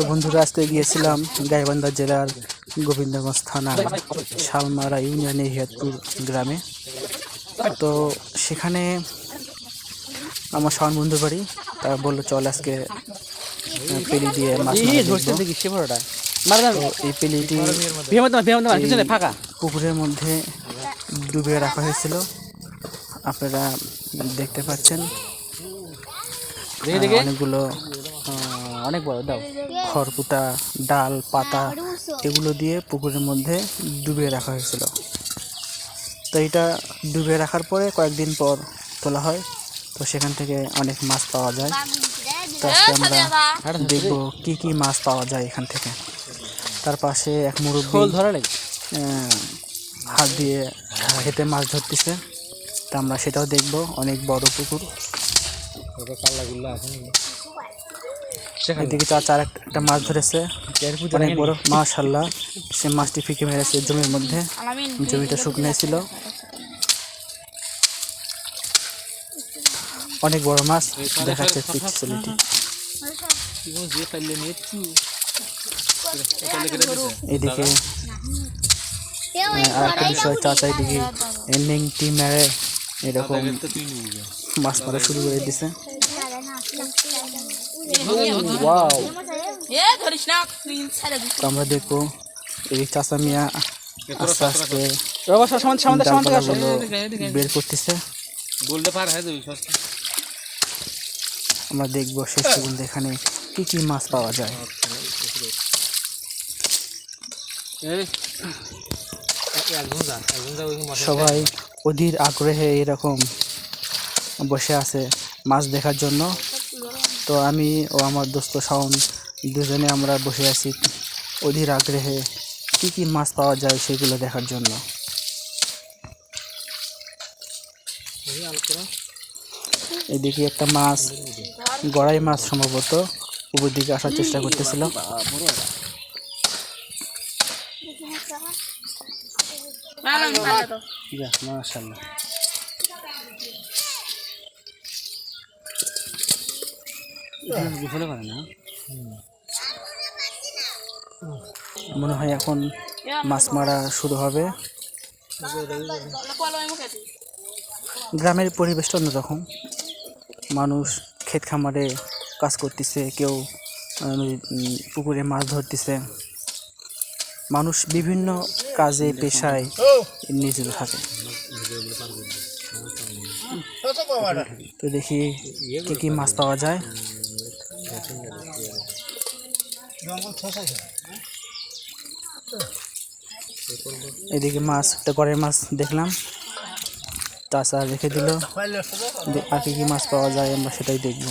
তো বন্ধুরা আজকে গিয়েছিলাম গাইবান্ধা জেলার গোবিন্দগঞ্জ থানার শালমারা ইউনিয়নের হিয়াতপুর গ্রামে। তো সেখানে আমার শাওন বন্ধু বাড়ি তারা বলল চল আজকে পেলি দিয়ে মাছ এই পেলিটি পুকুরের মধ্যে ডুবিয়ে রাখা হয়েছিল। আপনারা দেখতে পাচ্ছেন। অনেকগুলো অনেক বড় দাও। খড়কুটা ডাল পাতা এগুলো দিয়ে পুকুরের মধ্যে ডুবিয়ে রাখা হয়েছিল। তো এটা ডুবিয়ে রাখার পরে কয়েকদিন পর তোলা হয়। তো সেখান থেকে অনেক মাছ পাওয়া যায়। তো আজকে আমরা দেখব কী কী মাছ পাওয়া যায় এখান থেকে। তার পাশে এক মুরব্বী ধরা লাগে হাত দিয়ে হেঁটে মাছ ধরতেছে। তা আমরা সেটাও দেখব। অনেক বড় পুকুর। এদিকে চার চার একটা একটা মাছ ধরেছে। অনেক বড় মাশাল্লাহ সে মাছটি ফিকে মেরেছে জমির মধ্যে। জমিটা শুকনো ছিল। অনেক বড় মাছ দেখাচ্ছে ছেলেটি এদিকে আর একটা বিষয়, চাচা এদিকে নেংটি মেরে এরকম মাছ মারা শুরু করে দিছে। আমরা দেখো এই মিয়া আস্তে আস্তে বের করতেছে। আমরা দেখব শেষ পর্যন্ত এখানে কি কি মাছ পাওয়া যায়। সবাই অধীর আগ্রহে এরকম বসে আছে মাছ দেখার জন্য। তো আমি ও আমার দোস্ত শাওন দুজনে আমরা বসে আছি অধীর আগ্রহে কি কি মাছ পাওয়া যায় সেগুলো দেখার জন্য। এদিকে একটা মাছ গড়াই মাছ সম্ভবত। উপর দিকে আসার চেষ্টা করতেছিল যাক বিফলে করে না। মনে হয় এখন মাছ মারা শুরু হবে। গ্রামের পরিবেশটা অন্যরকম। মানুষ ক্ষেত খামারে কাজ করতেছে, কেউ পুকুরে মাছ ধরতেছে। মানুষ বিভিন্ন কাজে, পেশায় নিয়োজিত থাকে। তো দেখি কি কি মাছ পাওয়া যায়। এদিকে মাছ, একটা গড়ের মাছ দেখলাম। চাষা রেখে দিল। আর কি মাছ পাওয়া যায় আমরা সেটাই দেখব।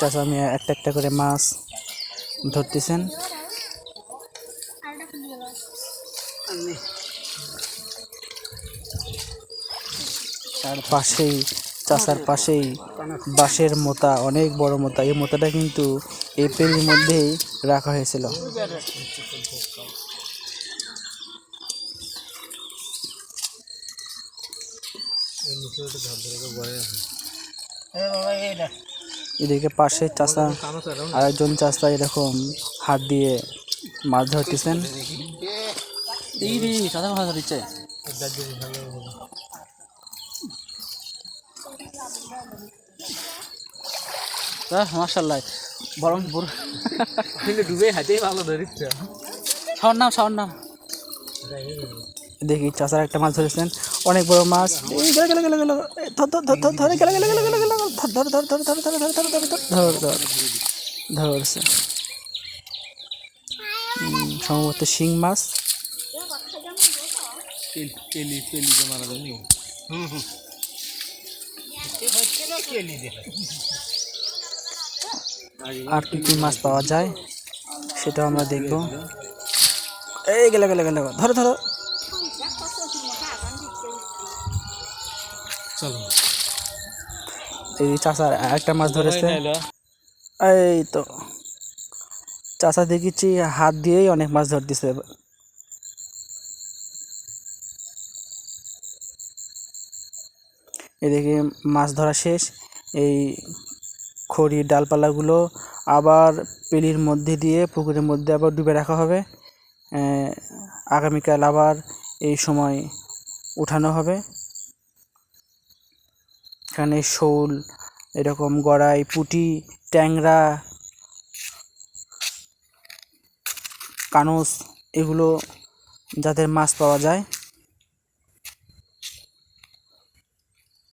চাষা আমি একটা একটা করে মাছ ধরতেছেন। তার পাশেই, চাষার পাশেই বাঁশের মোতা, অনেক বড় মোতা। এই মোতাটা কিন্তু পেলির মধ্যেই রাখা হয়েছিল। এদিকে পাশে চাষা, আরেকজন চাষা এরকম হাত দিয়ে মাছ ধরতেছেন। সাদা ভাষা দিচ্ছে মার্শাল্লাহ বরং বড় কিন্তু ডুবে হাতেই ভালো ধরিচ্ছে সাউন্ড নাম নাম দেখি চাষার একটা মাছ ধরেছেন অনেক বড় মাছ গেলে গেলে গেলে গেলে ধর ধর ধর ধর ধরে গেলে গেলে গেলে গেলে গেলে ধর ধর ধর ধর ধর ধর ধর ধর ধর ধর ধর ধর ধরছে সম্ভবত শিং মাছ যে মারা যায়নি আর কি কি মাছ পাওয়া যায় সেটাও আমরা দেখব। এই গেলে গেলে গেলে ধরো ধরো। চলো। এই চাষার একটা মাছ ধরেছে। এই তো। চাষা দেখেছি হাত দিয়েই অনেক মাছ ধরতেছে। এদিকে মাছ ধরা শেষ। এই খড়ি ডালপালাগুলো আবার পেলির মধ্যে দিয়ে পুকুরের মধ্যে আবার ডুবে রাখা হবে। আগামীকাল আবার এই সময় উঠানো হবে। এখানে শোল, এরকম গড়াই, পুঁটি, ট্যাংরা, কানস, এগুলো যাদের মাছ পাওয়া যায়।